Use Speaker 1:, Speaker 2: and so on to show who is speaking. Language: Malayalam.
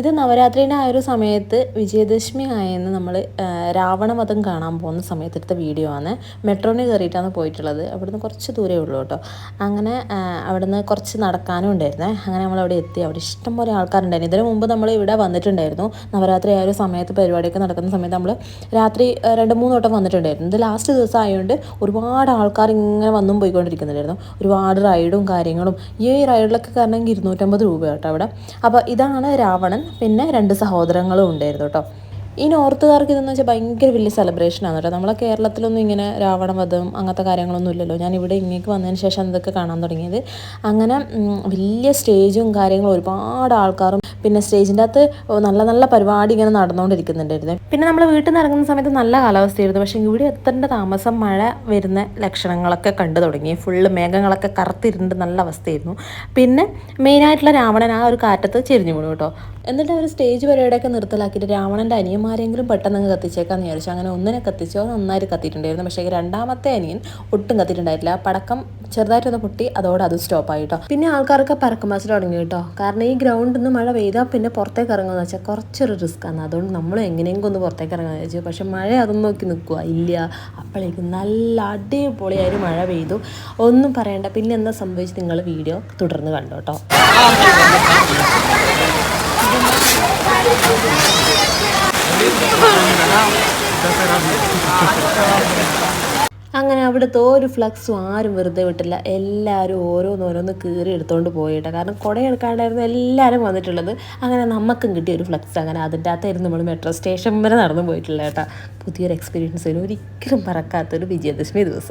Speaker 1: ഇത് നവരാത്രിയുടെ ആ ഒരു സമയത്ത് വിജയദശമി ആയെന്ന് നമ്മൾ രാവണവധം കാണാൻ പോകുന്ന സമയത്ത് എടുത്ത വീഡിയോ ആണ്. മെട്രോന് കയറിയിട്ടാണ് പോയിട്ടുള്ളത്. അവിടുന്ന് കുറച്ച് ദൂരേ ഉള്ളൂ കേട്ടോ. അങ്ങനെ അവിടുന്ന് കുറച്ച് നടക്കാനും ഉണ്ടായിരുന്നേ. അങ്ങനെ നമ്മൾ അവിടെ എത്തി. അവിടെ ഇഷ്ടംപോലെ ആൾക്കാരുണ്ടായിരുന്നു. ഇതിനു മുമ്പ് നമ്മൾ ഇവിടെ വന്നിട്ടുണ്ടായിരുന്നു. നവരാത്രി ആ ഒരു സമയത്ത് പരിപാടിയൊക്കെ നടക്കുന്ന സമയത്ത് നമ്മൾ രാത്രി രണ്ട് മൂന്ന് വട്ടം വന്നിട്ടുണ്ടായിരുന്നു. ഇത് ലാസ്റ്റ് ദിവസം ആയതുകൊണ്ട് ഒരുപാട് ആൾക്കാർ ഇങ്ങനെ വന്നും പോയിക്കൊണ്ടിരിക്കുന്നുണ്ടായിരുന്നു. ഒരുപാട് റൈഡും കാര്യങ്ങളും. ഈ റൈഡിലൊക്കെ കാരണം ഇരുന്നൂറ്റമ്പത് രൂപ കേട്ടോ അവിടെ. അപ്പോൾ ഇതാണ് രാവണൻ. പിന്നെ രണ്ട് സഹോദരങ്ങളും ഉണ്ടായിരുന്നു കേട്ടോ. ഈ നോർത്തുകാർക്ക് ഇതെന്ന് വെച്ചാൽ ഭയങ്കര വലിയ സെലിബ്രേഷൻ ആണ് കേട്ടോ. നമ്മളെ കേരളത്തിലൊന്നും ഇങ്ങനെ രാവണവധം അങ്ങനത്തെ കാര്യങ്ങളൊന്നും ഇല്ലല്ലോ. ഞാൻ ഇവിടെ ഇങ്ങേക്ക് വന്നതിന് ശേഷം ഇതൊക്കെ കാണാൻ തുടങ്ങിയത്. അങ്ങനെ വലിയ സ്റ്റേജും കാര്യങ്ങളും ഒരുപാട് ആൾക്കാരും പിന്നെ സ്റ്റേജിന്റെ അകത്ത് നല്ല നല്ല പരിപാടി ഇങ്ങനെ നടന്നുകൊണ്ടിരിക്കുന്നുണ്ടായിരുന്നു. പിന്നെ നമ്മൾ വീട്ടിൽ നിന്ന് ഇറങ്ങുന്ന സമയത്ത് നല്ല കാലാവസ്ഥയായിരുന്നു. പക്ഷേ ഇവിടെ എത്തേണ്ട താമസം മഴ വരുന്ന ലക്ഷണങ്ങളൊക്കെ കണ്ടു തുടങ്ങി. ഫുള്ള് മേഘങ്ങളൊക്കെ കറുത്തിരുണ്ട് നല്ല അവസ്ഥയായിരുന്നു. പിന്നെ മെയിനായിട്ടുള്ള രാവണൻ ആ ഒരു കാറ്റത്ത് ചെരിഞ്ഞു വീണു കേട്ടോ. എന്നിട്ട് അവർ സ്റ്റേജ് പരിപാടിയൊക്കെ നിർത്തലാക്കിയിട്ട് രാവണന്റെ അനിയന്മാരെങ്കിലും പെട്ടെന്ന് കത്തിച്ചേക്കാന്ന് വിചാരിച്ചു. അങ്ങനെ ഒന്നിനെ കത്തിച്ചോ. നന്നായിട്ട് കത്തിയിട്ടുണ്ടായിരുന്നു. പക്ഷേ രണ്ടാമത്തെ അനിയൻ ഒട്ടും കത്തിയിട്ടുണ്ടായിട്ടില്ല. പടക്കം ചെറുതായിട്ടൊന്ന് പൊട്ടി അതോടെ അത് സ്റ്റോപ്പ് ആയി കേട്ടോ പിന്നെ ആൾക്കാരൊക്കെ പരക്കം പാച്ചിൽ തുടങ്ങി കേട്ടോ കാരണം ഈ ഗ്രൗണ്ടിൽ നിന്ന് മഴ പെയ്താൽ പിന്നെ പുറത്തേക്ക് ഇറങ്ങുമെന്ന് വെച്ചാൽ കുറച്ചൊരു റിസ്ക് ആണ് അതുകൊണ്ട് നമ്മൾ എങ്ങനെയെങ്കിലും ഒന്ന് പുറത്തേക്ക് ഇറങ്ങാന്ന് വെച്ചു പക്ഷെ മഴ അതൊന്നും നോക്കി നിൽക്കുക ഇല്ല അപ്പോഴേക്കും നല്ല അടിപൊളിയായൊരു മഴ പെയ്തു ഒന്നും പറയണ്ട പിന്നെ എന്താ സംഭവിച്ചു നിങ്ങൾ വീഡിയോ തുടർന്ന് കണ്ടു കേട്ടോ അങ്ങനെ അവിടുത്തെ ഒരു ഫ്ലക്സും ആരും വെറുതെ വിട്ടില്ല. എല്ലാവരും ഓരോന്നോരോന്ന് കീറി എടുത്തുകൊണ്ട് പോയിട്ടോ. കാരണം കുട എടുക്കാണ്ടായിരുന്നു എല്ലാവരും വന്നിട്ടുള്ളത്. അങ്ങനെ നമുക്കും കിട്ടിയ ഒരു ഫ്ലക്സ്. അങ്ങനെ അതിന്റെ അകത്തായിരുന്നു നമ്മൾ മെട്രോ സ്റ്റേഷൻ വരെ നടന്നു പോയിട്ടില്ല കേട്ടോ. പുതിയൊരു എക്സ്പീരിയൻസ് ഒരിക്കലും പറക്കാത്തൊരു വിജയദശമി ദിവസം.